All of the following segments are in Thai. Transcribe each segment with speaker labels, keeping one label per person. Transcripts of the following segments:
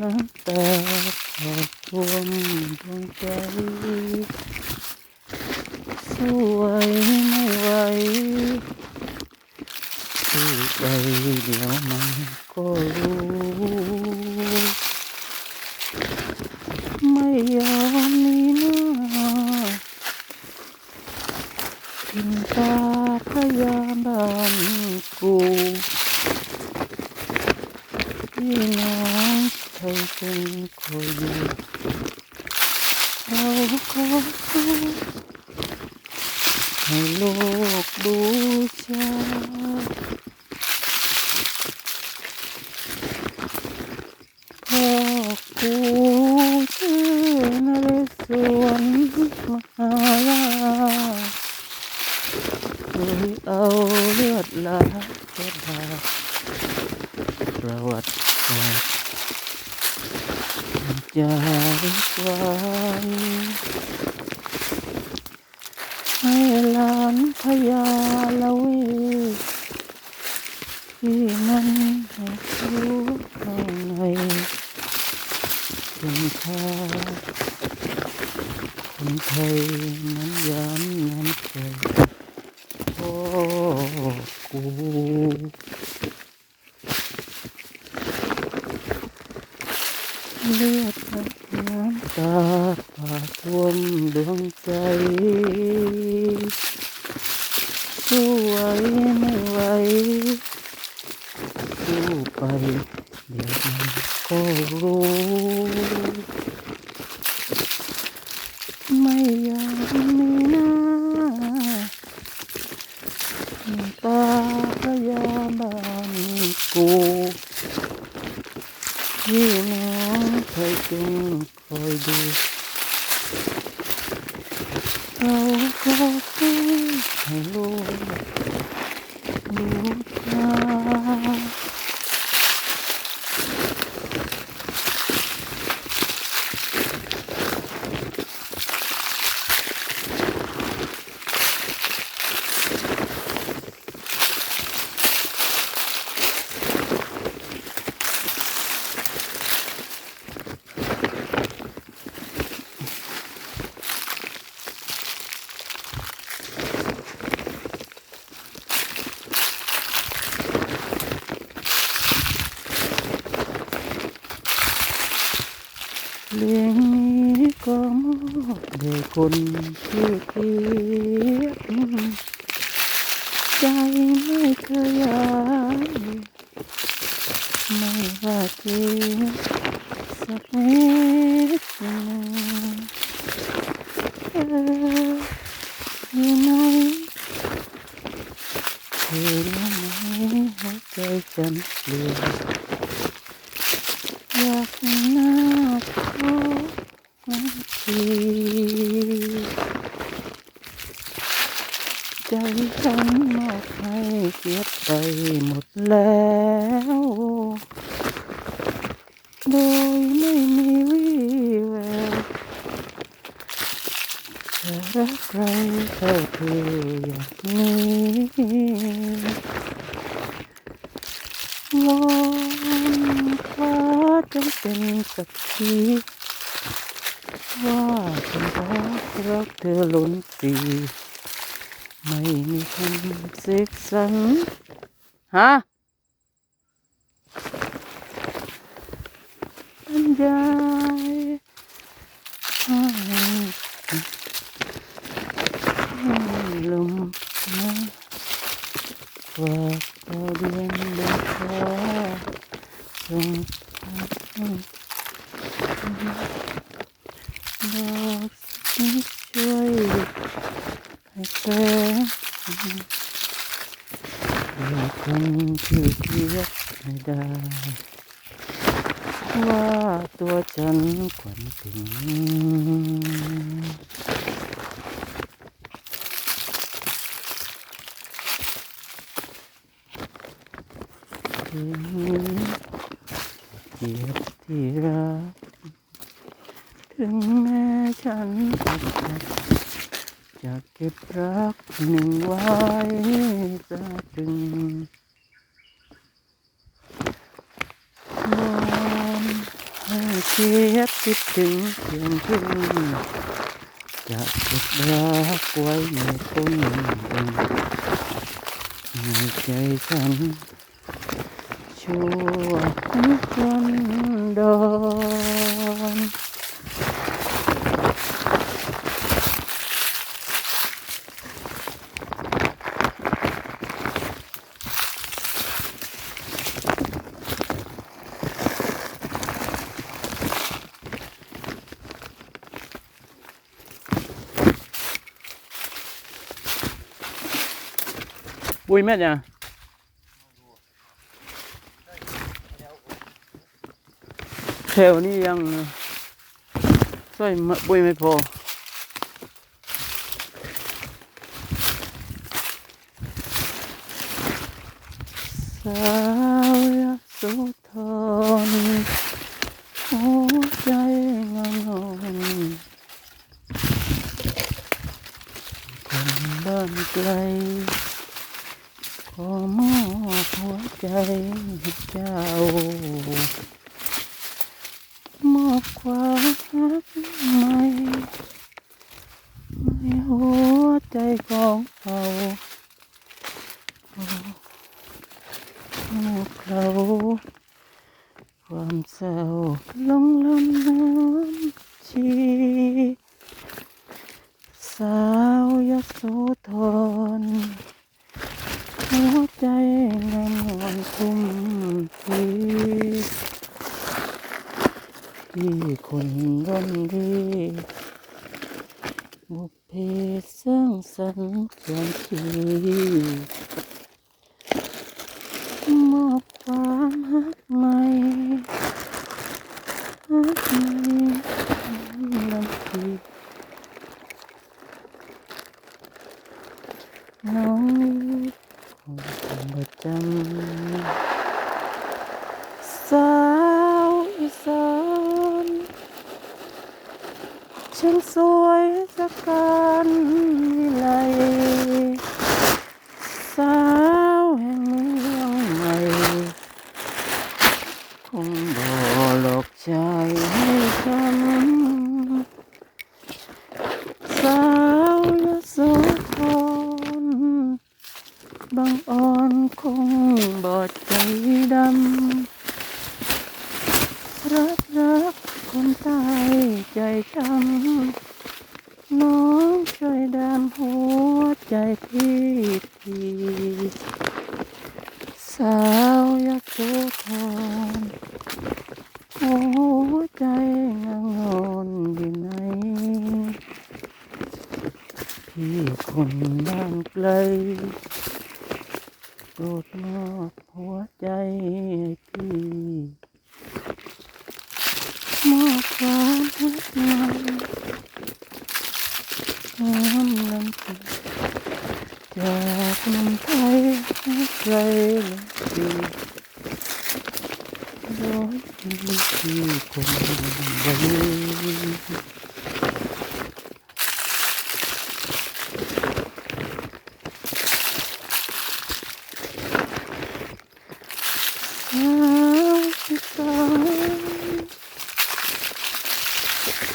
Speaker 1: เลือดและน้ำตาขอท่วมดวงใจสู้ไใครจึงคอยอยู่เราขอให้โลกบูชาพ่อกูชื่อนเรศวรมหาราเคยเอาเลือดลาเช็ดาประวัติศาสตร์ จารึกไว้ให้หลานพญาละเวที่มันให้รู้ข้างในเป็นค่าคนไทยนั้นย้ำน้ำใจพ่อกู เลือดน้ำตาปาท่วมดวงใจ สู้ไหวไม่ไหวสู้ไปเดี๋ยวมันก็รู้ ไม่อยากมีหน้าน้ำตาพยาบาลกู พี่น้องเคยจึงคอยดูเราก็สู้ให้ลูกดูตาเพลงนี้ก็มอบแด่ คนที่เกลียดใจไม่เคยอยากไม่ว่าเจ็บสักเม็ดหนึ่งเอออยู่ไหนเธอรู้ไหมหัวใจฉันเปลี่ยน อยากเห็นหน้าเธอสักทีใจฉันมอบให้เกียรติไปหมดแล้ว โดยไม่มีวี่แววจะรักใครเท่าเธออย่างนี้ วอนขาจงเป็นสักทีว่าฉันรักรักเธอล้นสีไม่มีคำเสกสันฮะอัญญายให้ให้ลมนะฝากดาวเดือนบนฟ้า ส่งให้ดอกสีช่วยให้แสงให้คนที่เทียบไม่ได้ ว่าตัวฉันขวัญถึงถึงเกียรติที่รัก ถึงแม้ฉันจะเก็บรักหนึ่งไว้สักถึงวอเคียดคิดถึงเพียงพึ่งจะเก็บรักไว้ในต้นเองในใจฉันชั่วนิรันดร บุยแม่เนี่ยแถวนี้ยังใส่มะบุยไม่พอสาวยโสธรหัวใจงามงอนคนบ้านไกล ขอมอบหัวใจให้เจ้ามอบความรักใหม่ในหัวใจของเรามอบ เขาความเศร้าลงลำน้ำชี สาวยโสธรหัวใจงามงอนทุ่มทีพี่คนร่อนดีบุพเพสร้างสรรค์ความชีมอบความหักใหม่หักใหม่ลำพีน้องนี้ ประจำสาวอีสานช่างสวยสักการวิไลสาวแห่งเมืองใหม่ คงบ่หลอกใจให้คำสาวยโสธร บางอ่อนคงบอดใจดำ รักรักคนตายใจช้ำน้องช่วยดามหัวใจพี่ทีสาวยโสธรหัวใจงางอนอยู่ไหน พี่คนบ้านไกลโปรดมอบหัวใจให้พี่มอบความรักมันน้ำลำพีจากน้ำไทยให้ใครลงดีร้อยที่ที่คนใดสาวที่สาย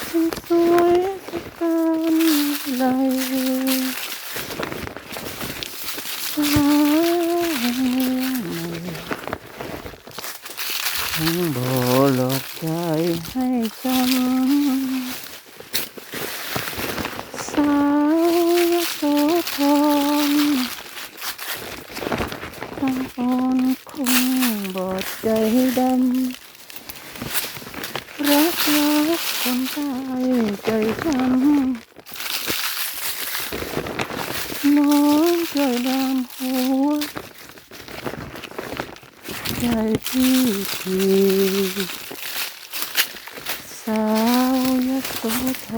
Speaker 1: ฉันสวยสักการใดสาวแห่งเมืองใหม่ทั้งบ่หลอกใจให้จำสาวยโสธร ตั้งอ่อนคงบอด ใจดำรักรักคนตายใจช้ำน้องใจดำหัว ใจพี่ทีสาวยโสธร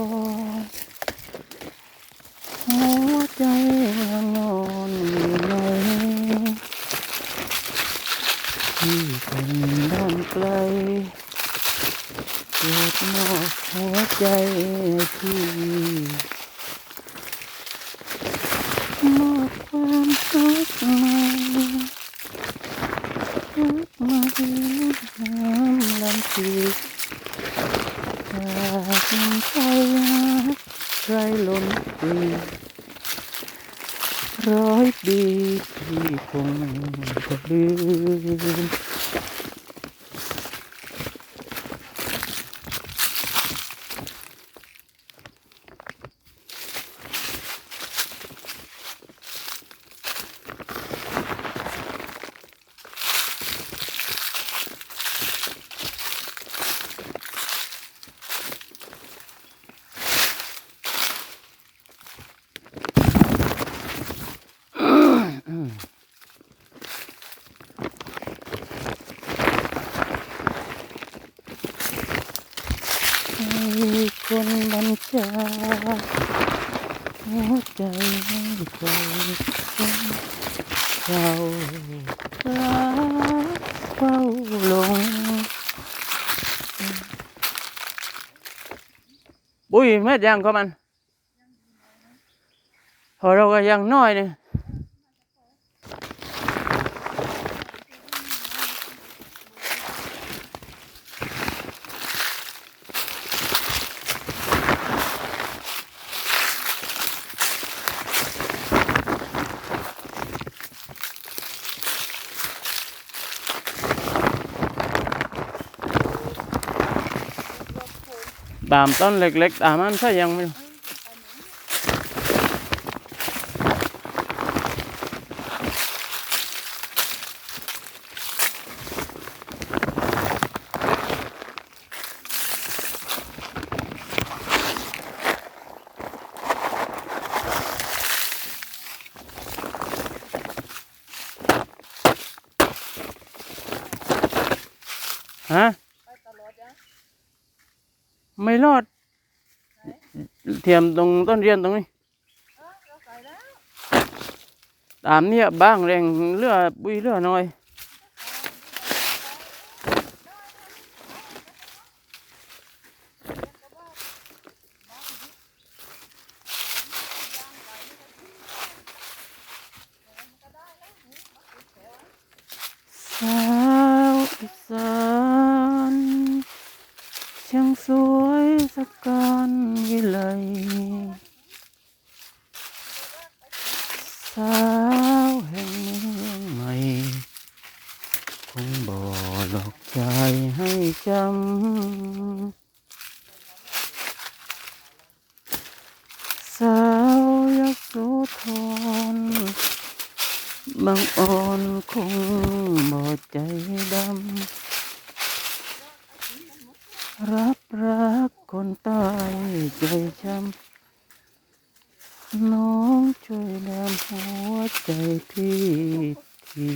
Speaker 1: หัวใจนอนอยู่ไหน ที่คนบ้านไกล โปรดมอบหัวใจพี่มอบความรักใหม่รักใหม่น้ำลำพี มันใครรักใครล้นปีร้อยปีที่คงจะลืม ให้คนบัญชาหัวใจให้ใครคน เฝ้ารักเฝ้าหลงบุ้ยเม็ดยังก็มันพอเราก็ยังน้อยเนี่ย ตามต้นเล็กๆ ตามมันใช่ยังไม่รู้ฮะ ไม่รอด เทียมตรงต้นเรียนตรงนี้ ตามเนี่ยบ้างแรงเลือบุยเลือน้อย สาวอีสานช่างส สักการวิไลสาวแห่งเมืองใหม่ คงบ่หลอกใจให้จำ สาวยโสธรบางอ่อนคงบ่ใจดำ รับรักคนตายใจช้ำ น้องช่วยแลมหัวใจพี่ที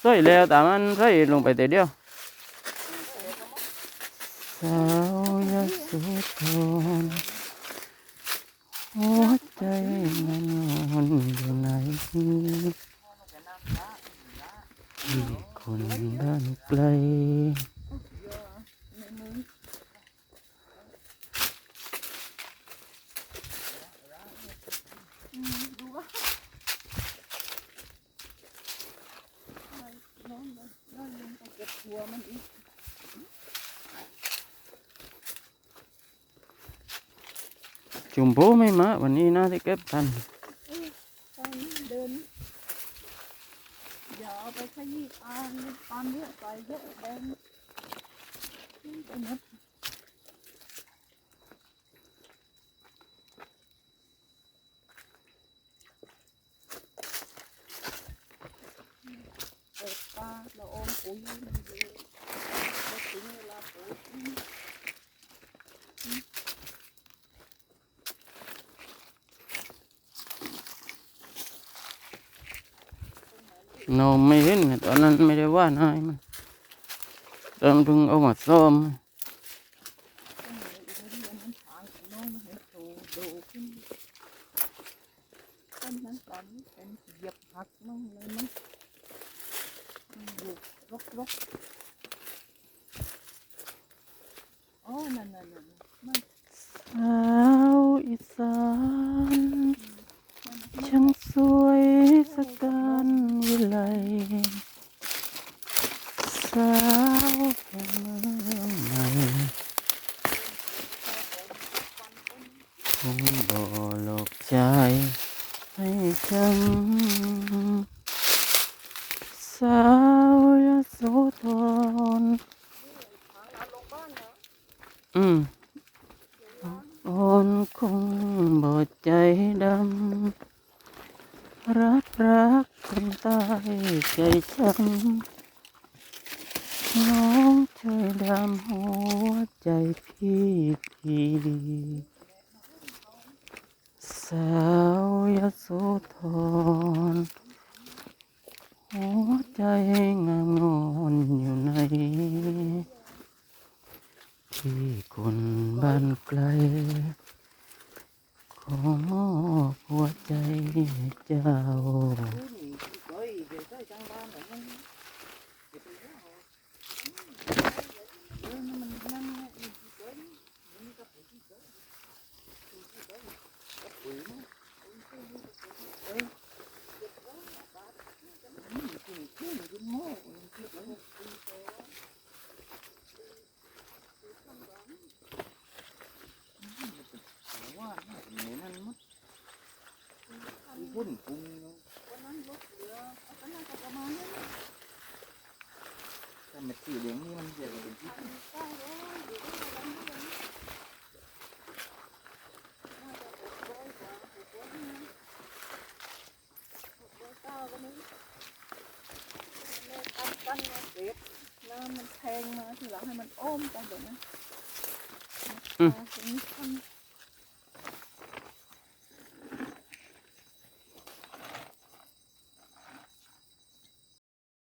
Speaker 1: ใส่แล้วแต่มันใส่ลงไปแต่เดียวสาวยโสธรหัวใจมันนอนอยู่ไหนที่คนด้านไกล จุมโพไม่มาวันนี้น่าจะเก็บทัน
Speaker 2: เดินอย่าเอาไปขยี้ตาตามเยอะไปเยอะแดงไปหมดเปิดตาละอองปุ๋ยมันอยู่พอถึงเวลาปุ๋ย
Speaker 1: เราไม่เห็นตอนนั้นไม่ได้ว่านายมันตอนเพิ่งเอามาซ่อม
Speaker 2: น้องมาให้โตโดขึ้นต้นนั้นตอนนี้เป็นเหยียบหักน้องเลยมันมันอยู่รกรกๆอ๋อนั่นนั่นนั่นมัน
Speaker 1: สาวอีสานช่างสวยสกการวิไลสาวแห่งเมืองใหม่ อืม อ่อนคงบ่ใจดำ รักรักคนตายใจช้ำน้องช่วยดำหัวใจพี่ทีสาวยโสธรหัวใจงามงอนอยู่ในที่คนบ้านไกล ขอมอบหัวใจเจ้า
Speaker 2: วุ่นปุงเนาะแต่ เม็ดสีเหลืองนี่มันเยอะกว่าเป็นที่น้ำมันแทงมาทีหลังให้มันอ้อมไปเดี๋ยวนะ